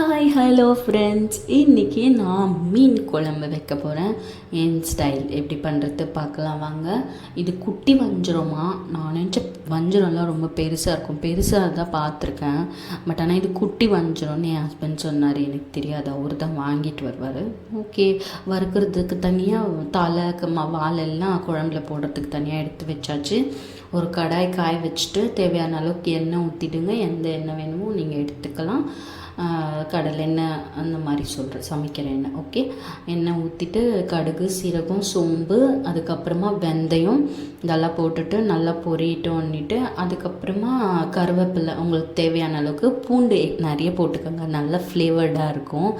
Hi hello friends இன்றைக்கி நான் மீன் குழம்பு வைக்க போகிறேன் என் ஸ்டைல் எப்படி பண்ணுறது பார்க்கலாம் வாங்க. இது குட்டி வஞ்சிரமா? நான் நினச்ச வஞ்சிரம்லாம் ரொம்ப பெருசாக இருக்கும். பெருசாக தான் பார்த்துருக்கேன். பட் ஆனால் இது குட்டி வஞ்சிரம்னு என் ஹஸ்பண்ட் சொன்னார். எனக்கு தெரியாது. அவர் தான் வாங்கிட்டு வருவார். ஓகே வறுக்கிறதுக்கு தனியாக தலை க- வாலெல்லாம் குழம்புல போடுறதுக்கு தனியாக எடுத்து வச்சாச்சு. ஒரு கடாய் காய வச்சுட்டு தேவையான அளவுக்கு எண்ணெய் ஊற்றிடுங்க எந்த எண்ணெய் வேணுமோ நீங்கள் எடுத்துக்கலாம். கடலை எண்ணெய் அந்த மாதிரி சொல்கிறேன் சமைக்கிற எண்ணெய் ஓகே எண்ணெய் ஊற்றிட்டு கடுகு சீரகம் சோம்பு அதுக்கப்புறமா வெந்தயம் இதெல்லாம் போட்டுட்டு நல்லா பொரியட்டோன்னிட்டு அதுக்கப்புறமா கருவேப்பிலை உங்களுக்கு தேவையான அளவுக்கு பூண்டு நிறைய போட்டுக்கோங்க. நல்லா ஃப்ளேவர்டாக இருக்கும்.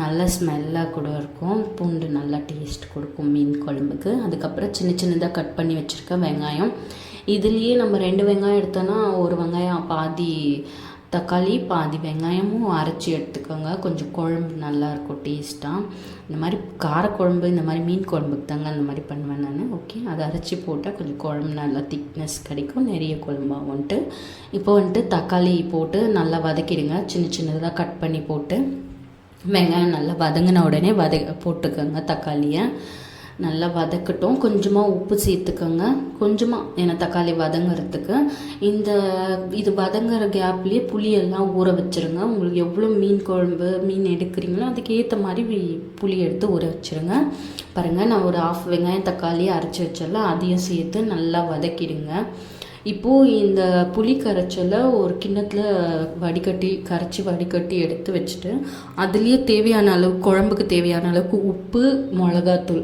நல்ல ஸ்மெல்லாக கூட இருக்கும். பூண்டு நல்லா டேஸ்ட் கொடுக்கும் மீன் குழம்புக்கு. அதுக்கப்புறம் சின்ன சின்னதாக கட் பண்ணி வச்சுருக்க வெங்காயம். இதுலேயே நம்ம ரெண்டு வெங்காயம் எடுத்தோன்னா ஒரு வெங்காயம் பாதி தக்காளி பாதி வெங்காயமும் அரைச்சி எடுத்துக்கோங்க. கொஞ்சம் குழம்பு நல்லாயிருக்கும் டேஸ்ட்டாக இந்த மாதிரி காரக்குழம்பு இந்த மாதிரி மீன் குழம்புக்கு தாங்க அந்த மாதிரி பண்ணுவேன் நான். ஓகே அதை அரைச்சி போட்டால் கொஞ்சம் குழம்பு நல்லா திக்னஸ் கிடைக்கும். நிறைய குழம்பாக வந்துட்டு இப்போ வந்துட்டு தக்காளி போட்டு நல்லா வதக்கிடுங்க. சின்ன சின்னதாக கட் பண்ணி போட்டு வெங்காயம் நல்லா வதங்கின உடனே வத போட்டுக்கோங்க தக்காளியை. நல்லா வதக்கட்டும். கொஞ்சமாக உப்பு சேர்த்துக்கோங்க. கொஞ்சமாக ஏன்னா தக்காளி வதங்குறதுக்கு. இந்த இது வதங்குற கேப்லேயே புளியெல்லாம் ஊற வச்சுருங்க. உங்களுக்கு எவ்வளோ மீன் குழம்பு மீன் எடுக்கிறீங்களோ அதுக்கு ஏற்ற மாதிரி புளி எடுத்து ஊற வச்சுருங்க. பாருங்கள் நான் ஒரு ஆஃப் வெங்காயம் தக்காளி அரைச்சி வச்சல அதையும் சேர்த்து நல்லா வதக்கிடுங்க. இப்போது இந்த புளி கரைச்சலை ஒரு கிண்ணத்தில் வடிகட்டி கரைச்சி வடிகட்டி எடுத்து வச்சுட்டு அதுலேயே தேவையான அளவு குழம்புக்கு தேவையான அளவுக்கு உப்பு மிளகாத்தூள்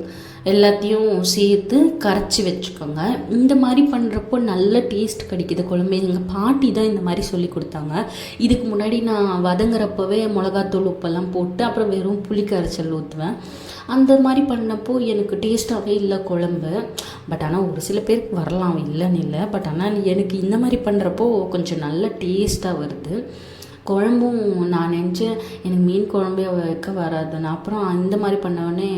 எல்லாத்தையும் சேர்த்து கரைச்சி வச்சுக்கோங்க. இந்த மாதிரி பண்ணுறப்போ நல்ல டேஸ்ட் கிடைக்கிது குழம்பு. எங்கள் பாட்டி தான் இந்த மாதிரி சொல்லி கொடுத்தாங்க. இதுக்கு முன்னாடி நான் வதங்குறப்பவே மிளகாத்தூள் உப்பெல்லாம் போட்டு அப்புறம் வெறும் புளி கரைச்சல் ஊற்றுவேன் அந்த மாதிரி பண்ணப்போ எனக்கு டேஸ்ட்டாகவே இல்லை குழம்பு. பட் ஆனால் ஒரு சில பேருக்கு வரலாம் இல்லைன்னு இல்லை. பட் ஆனால் எனக்கு இந்த மாதிரி பண்ணுறப்போ கொஞ்சம் நல்ல டேஸ்ட்டாக வருது. குழம்பும் நான் நினச்சேன் எனக்கு மீன் குழம்பே வைக்க வராதுன்னு. அப்புறம் இந்த மாதிரி பண்ணவொடனே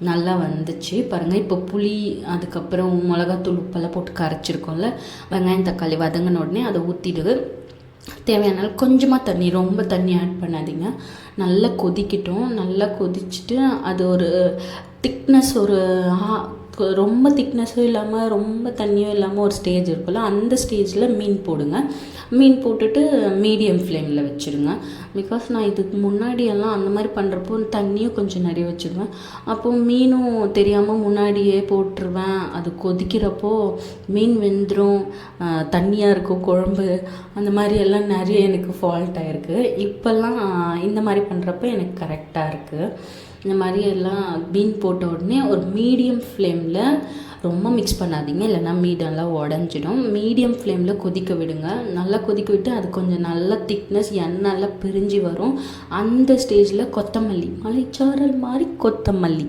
நல்லா வந்துச்சு. பாருங்கள் இப்போ புளி அதுக்கப்புறம் மிளகாத்தூள் உப்பெல்லாம் போட்டு கரைச்சிருக்கோம்ல. வெங்காயம் தக்காளி வதங்கின உடனே அதை ஊற்றிட்டு தேவையான கொஞ்சமாக தண்ணி ரொம்ப தண்ணி ஆட் பண்ணாதீங்க. நல்லா கொதிக்கட்டும். நல்லா கொதிச்சுட்டு அது ஒரு திக்னஸ் ஒரு ஆ- ரொம்ப திக்னஸும் இல்லாமல் ரொம்ப தண்ணியும் இல்லாமல் ஒரு ஸ்டேஜ் இருக்கும்ல அந்த ஸ்டேஜில் மீன் போடுங்க. மீன் போட்டுட்டு மீடியம் ஃப்ளேமில் வச்சுருங்க. பிகாஸ் நான் இதுக்கு முன்னாடியெல்லாம் அந்த மாதிரி பண்ணுறப்போ தண்ணியும் கொஞ்சம் நிறைய வச்சுருவேன். அப்போ மீனும் தெரியாமல் முன்னாடியே போட்டுருவேன். அது கொதிக்கிறப்போ மீன் வெந்துடும் தண்ணியாக இருக்கும் குழம்பு. அந்த மாதிரி எல்லாம் நிறைய எனக்கு ஃபால்ட் ஆகிருக்கு இப்போல்லாம் இந்த மாதிரி பண்ணுறப்போ எனக்கு கரெக்டாக இருக்குது இந்த மாதிரி எல்லாம் பீன் போட்ட உடனே ஒரு மீடியம் ஃப்ளேமில் ரொம்ப மிக்ஸ் பண்ணாதீங்க. இல்லைன்னா மீடெல்லாம் உடஞ்சிடும். மீடியம் ஃப்ளேமில் கொதிக்க விடுங்க. நல்லா கொதிக்க விட்டு அது கொஞ்சம் நல்லா திக்னஸ் எண்ணெய்லாம் பிரிஞ்சு வரும். அந்த ஸ்டேஜில் கொத்தமல்லி மலைச்சாரல் மாதிரி கொத்தமல்லி.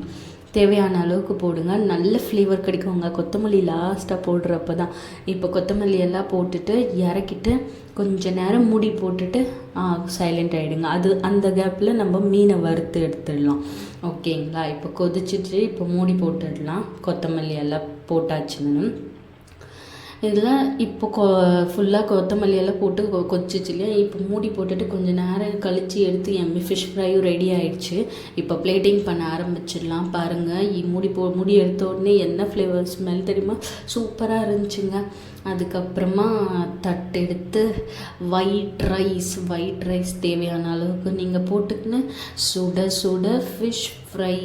தேவையான அளவுக்கு போடுங்க. நல்ல ஃப்ளேவர் கிடைக்குங்க. கொத்தமல்லி லாஸ்ட்டாக போடுறப்ப தான் இப்போ கொத்தமல்லி எல்லாம் போட்டுட்டு இறக்கிட்டு கொஞ்ச நேரம் மூடி போட்டுட்டு சைலண்ட் ஆகிடுங்க அது அந்த கேப்பில் நம்ம மீனை வறுத்து எடுத்துடலாம். ஓகேங்களா இப்போ கொதிச்சிட்டு இப்போ மூடி போட்டுடலாம். கொத்தமல்லி எல்லாம் போட்டாச்சுன்னு இதெல்லாம் இப்போ கொ ஃபுல்லாக கொத்தமல்லி எல்லாம் போட்டு கொ கொச்சிச்சு இல்லையா? இப்போ மூடி போட்டுட்டு கொஞ்சம் நேரம் கழித்து எடுத்து எம்மி ஃபிஷ் ஃப்ரையும் ரெடி ஆயிடுச்சு. இப்போ பிளேட்டிங் பண்ண ஆரம்பிச்சிடலாம். பாருங்கள் இ மூடி போ மூடி எடுத்த உடனே என்ன ஃப்ளேவர் ஸ்மெல் தெரியுமா? சூப்பராக இருந்துச்சுங்க. அதுக்கப்புறமா தட்டெடுத்து ஒயிட் ரைஸ் ஒயிட் ரைஸ் தேவையான அளவுக்கு நீங்கள் போட்டுக்கின்னு சுட சுட ஃபிஷ் ஃப்ரை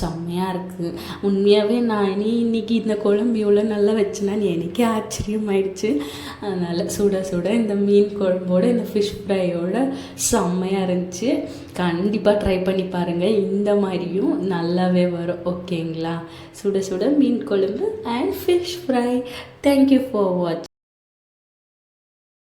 செம்மையாக இருக்குது உண்மையாகவே நான் இனி இன்னைக்கு இந்த குழம்பு இவ்வளோ நல்லா வச்சேனான்னு எனக்கே ஆச்சரியமாயிடுச்சு. அதனால் சுட சுட இந்த மீன் குழம்போட இந்த ஃபிஷ் ஃப்ரையோட செம்மையாக இருந்துச்சு. கண்டிப்பாக ட்ரை பண்ணி பாருங்கள் இந்த மாதிரியும் நல்லாவே வரும். ஓகேங்களா சுட சுட மீன் குழம்பு and fish fry thank you for watch